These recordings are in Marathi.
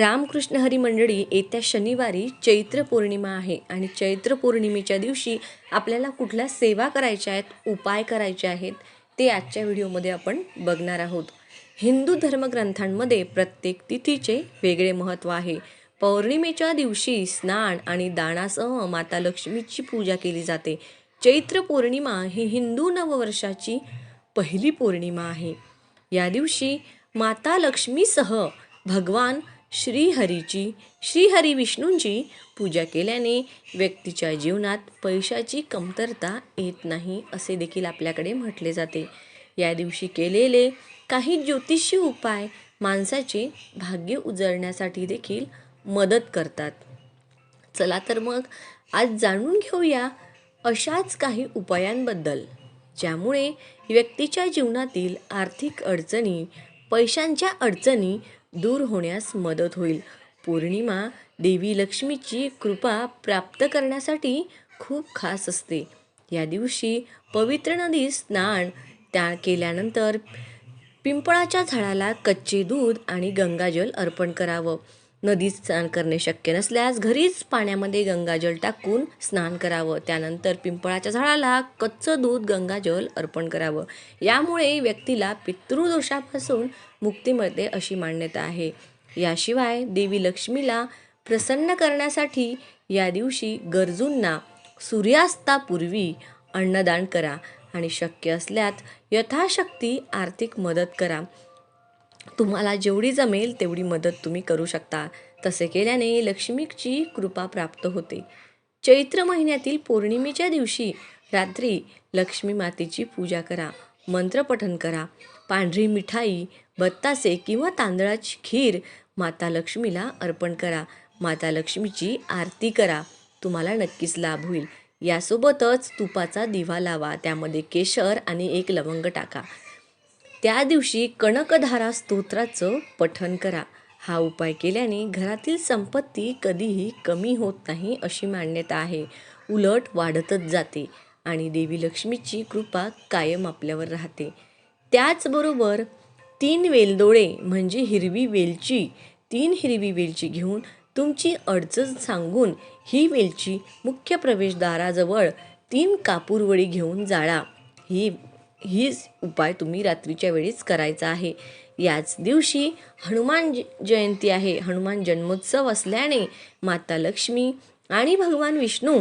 रामकृष्ण हरी मंडळी येत्या शनिवारी चैत्र पौर्णिमा आहे आणि चैत्र पौर्णिमेच्या दिवशी आपल्याला कुठल्या सेवा करायच्या आहेत उपाय करायचे आहेत ते आजच्या व्हिडिओमध्ये आपण बघणार आहोत. हिंदू धर्मग्रंथांमध्ये प्रत्येक तिथीचे वेगळे महत्त्व आहे. पौर्णिमेच्या दिवशी स्नान आणि दानासह माता लक्ष्मीची पूजा केली जाते. चैत्र पौर्णिमा ही हिंदू नववर्षाची पहिली पौर्णिमा आहे. या दिवशी माता लक्ष्मीसह भगवान श्रीहरीची श्रीहरी विष्णूंची पूजा केल्याने व्यक्तीच्या जीवनात पैशाची कमतरता येत नाही असे देखील आपल्याकडे म्हटले जाते. या दिवशी केलेले काही ज्योतिषी उपाय माणसाचे भाग्य उजळण्यासाठी देखील मदत करतात. चला तर मग आज जाणून घेऊया अशाच काही उपायांबद्दल ज्यामुळे व्यक्तीच्या जीवनातील आर्थिक अडचणी पैशांच्या अडचणी दूर होण्यास मदत होईल. पौर्णिमा देवी लक्ष्मीची कृपा प्राप्त करण्यासाठी खूप खास असते. या दिवशी पवित्र नदी स्नान त्या केल्यानंतर पिंपळाच्या झाडाला कच्चे दूध आणि गंगाजल अर्पण करावं. नदीत स्नान करणे शक्य नसल्यास घरीच पाण्यामध्ये गंगाजल टाकून स्नान करावं. त्यानंतर पिंपळाच्या झाडाला कच्चं दूध गंगाजल अर्पण करावं. यामुळे व्यक्तीला पितृदोषापासून मुक्ती मिळते अशी मान्यता आहे. याशिवाय देवी लक्ष्मीला प्रसन्न करण्यासाठी या दिवशी गरजूंना सूर्यास्तापूर्वी अन्नदान करा आणि शक्य असल्यात यथाशक्ती आर्थिक मदत करा. तुम्हाला जेवढी जमेल तेवढी मदत तुम्ही करू शकता. तसे केल्याने लक्ष्मीची कृपा प्राप्त होते. चैत्र महिन्यातील पौर्णिमेच्या दिवशी रात्री लक्ष्मी मातेची पूजा करा मंत्रपठन करा. पांढरी मिठाई बत्तासे किंवा तांदळाची खीर माता लक्ष्मीला अर्पण करा. माता लक्ष्मीची आरती करा. तुम्हाला नक्कीच लाभ होईल. यासोबतच तुपाचा दिवा लावा. त्यामध्ये केशर आणि एक लवंग टाका. त्या दिवशी कणकधारा स्तोत्राचं पठन करा. हा उपाय केल्याने घरातील संपत्ती कधीही कमी होत नाही अशी मान्यता आहे. उलट वाढतच जाते आणि देवी लक्ष्मीची कृपा कायम आपल्यावर राहते. त्याचबरोबर तीन वेलदोळे म्हणजे हिरवी वेलची तीन हिरवी वेलची घेऊन तुमची अडचण सांगून ही वेलची मुख्य प्रवेशद्वाराजवळ तीन कापूरवळी घेऊन जाळा. ही हीच उपाय तुम्ही रात्रीच्या वेळीच करायचा आहे. याच दिवशी हनुमान जयंती आहे. हनुमान जन्मोत्सव असल्याने माता लक्ष्मी आणि भगवान विष्णू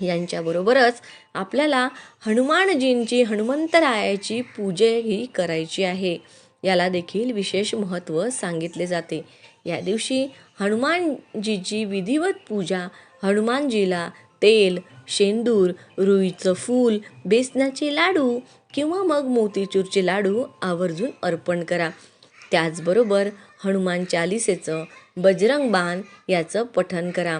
यांच्याबरोबरच आपल्याला हनुमानजींची हनुमंतरायाची पूजाही करायची आहे. याला देखील विशेष महत्त्व सांगितले जाते. या दिवशी हनुमानजीची विधिवत पूजा हनुमानजीला तेल शेंदूर रुईचं फूल बेसनाचे लाडू किंवा मग मोतीचूरचे लाडू आवर्जून अर्पण करा. त्याचबरोबर हनुमान चालिसेचं बजरंग बाण याचं पठन करा.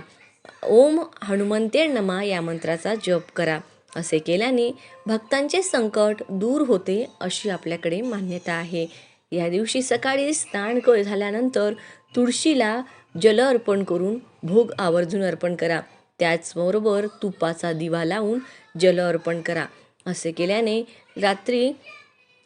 ओम हनुमंते नमा या मंत्राचा जप करा. असे केल्याने भक्तांचे संकट दूर होते अशी आपल्याकडे मान्यता आहे. या दिवशी सकाळी स्नान क झाल्यानंतर तुळशीला जल अर्पण करून भोग आवर्जून अर्पण करा. त्याचबरोबर तुपाचा दिवा लावून जल अर्पण करा. असे केल्याने रात्री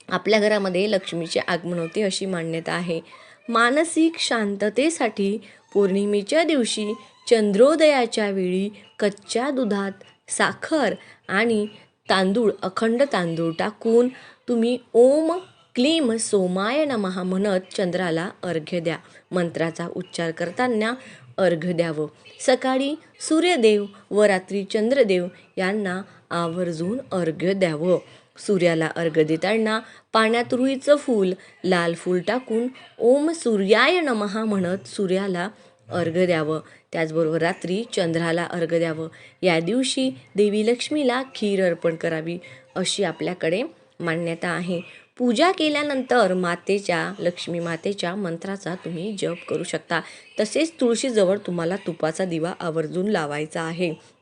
आपल्या घरामध्ये लक्ष्मीचे आगमन होते अशी मान्यता आहे. मानसिक शांततेसाठी पौर्णिमेच्या दिवशी चंद्रोदयाच्या वेळी कच्च्या दुधात साखर आणि तांदूळ अखंड तांदूळ टाकून तुम्ही ओम क्लीम सोमाय नमहा म्हणत चंद्राला अर्घ्य द्या. मंत्राचा उच्चार करताना अर्घ्य द्यावं. सकाळी सूर्यदेव व रात्री चंद्रदेव यांना आवर्जून अर्घ्य द्यावं. सूर्याला अर्घ्य देताना पाण्यात रुईचं फूल लाल फूल टाकून ओम सूर्याय नमः म्हणत सूर्याला अर्घ द्यावं. त्याचबरोबर रात्री चंद्राला अर्घ द्यावं. या दिवशी देवी लक्ष्मीला खीर अर्पण करावी अशी आपल्याकडे मान्यता आहे. पूजा केल्यानंतर मातेच्या लक्ष्मी मातेच्या मंत्राचा तुम्ही जप करू शकता. तसेच तुळशीजवळ तुम्हाला तुपाचा दिवा आवर्जून लावायचा आहे.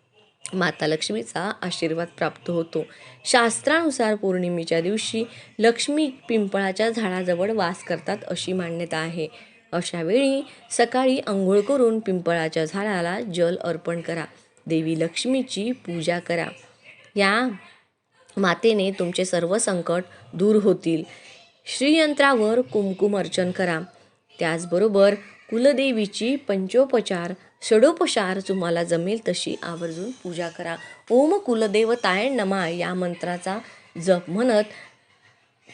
माता लक्ष्मीचा आशीर्वाद प्राप्त होतो. शास्त्रानुसार पौर्णिमेच्या दिवशी लक्ष्मी पिंपळाच्या झाडाजवळ वास करतात अशी मान्यता आहे. अशावेळी सकाळी आंघोळ करून पिंपळाच्या झाडाला जल अर्पण करा. देवी लक्ष्मीची पूजा करा. या मातेने तुमचे सर्व संकट दूर होतील. श्रीयंत्रावर कुमकुम अर्चन करा. त्याचबरोबर कुलदेवीची पंचोपचार षडोपचार तुम्हाला जमेल तशी आवर्जून पूजा करा. ओम कुलदेवताय नमा या मंत्राचा जप म्हणत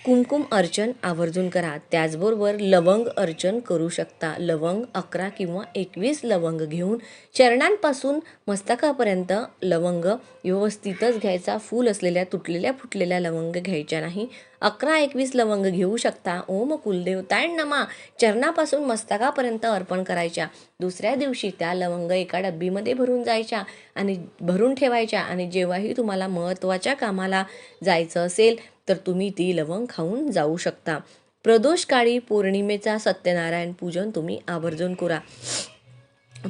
कुमकुम अर्चन आवर्जून करा. त्याचबरोबर लवंग अर्चन करू शकता. लवंग अकरा किंवा एकवीस लवंग घेऊन चरणांपासून मस्तकापर्यंत लवंग व्यवस्थितच घ्यायचा. फूल असलेल्या तुटलेल्या फुटलेल्या लवंग घ्यायच्या नाही. अकरा एकवीस लवंग घेऊ शकता. ओम कुलदेव नमा. चरणापासून मस्तकापर्यंत अर्पण करायच्या. दुसऱ्या दिवशी त्या लवंग एका डब्बीमध्ये भरून जायच्या आणि भरून ठेवायच्या. आणि जेव्हाही तुम्हाला महत्त्वाच्या कामाला जायचं असेल तर तुम्ही ती लवंग खाऊन जाऊ शकता. प्रदोषकाळी पौर्णिमेचा सत्यनारायण पूजन तुम्ही आवर्जून करा.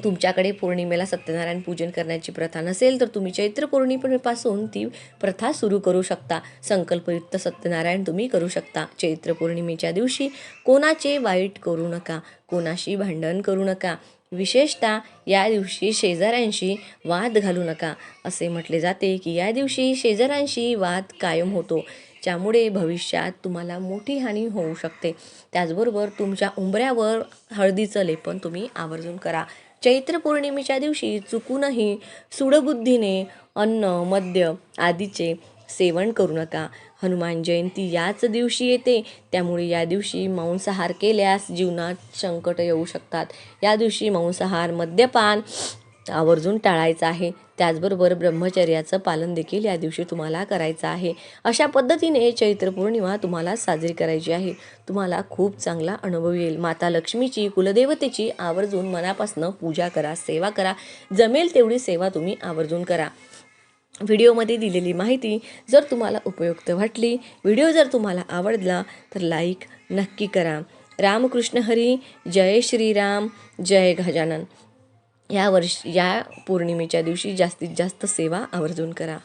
तुमच्याकडे पौर्णिमेला सत्यनारायण पूजन करण्याची प्रथा नसेल तर तुम्ही चैत्र पौर्णिमेपासून ती प्रथा सुरू करू शकता. संकल्पयुक्त सत्यनारायण तुम्ही करू शकता. चैत्र पौर्णिमेच्या दिवशी कोणाचे वाईट करू नका कोणाशी भांडण करू नका. विशेषतः या दिवशी शेजाऱ्यांशी वाद घालू नका. असे म्हटले जाते की या दिवशी शेजाऱ्यांशी वाद कायम होतो. ज्यामुळे भविष्यात तुम्हाला मोठी हानी होऊ शकते. त्याचबरोबर तुमच्या उंबऱ्यावर हळदीचं लेपन तुम्ही आवर्जून करा. चैत्र पौर्णिमेच्या दिवशी चुकूनही सुडबुद्धीने अन्न मद्य आदीचे सेवन करू नका. हनुमान जयंती याच दिवशी येते. त्यामुळे या दिवशी मांसाहार केल्यास जीवनात संकट येऊ शकतात. या दिवशी मांसाहार मद्यपान आवर्जून टाळायचं आहे. त्याचबरोबर ब्रह्मचर्याचं पालन देखील या दिवशी तुम्हाला करायचं आहे. अशा पद्धतीने चैत्र पौर्णिमा तुम्हाला साजरी करायची आहे. तुम्हाला खूप चांगला अनुभव येईल. माता लक्ष्मीची कुलदेवतेची आवर्जून मनापासून पूजा करा सेवा करा. जमेल तेवढी सेवा तुम्ही आवर्जून करा. व्हिडिओमध्ये दिलेली माहिती जर तुम्हाला उपयुक्त वाटली व्हिडिओ जर तुम्हाला आवडला तर लाईक नक्की करा. रामकृष्ण हरी जय श्रीराम जय गजानन. या वर्ष या पौर्णिमेच्या दिवशी जास्तीत जास्त सेवा आवर्जून करा.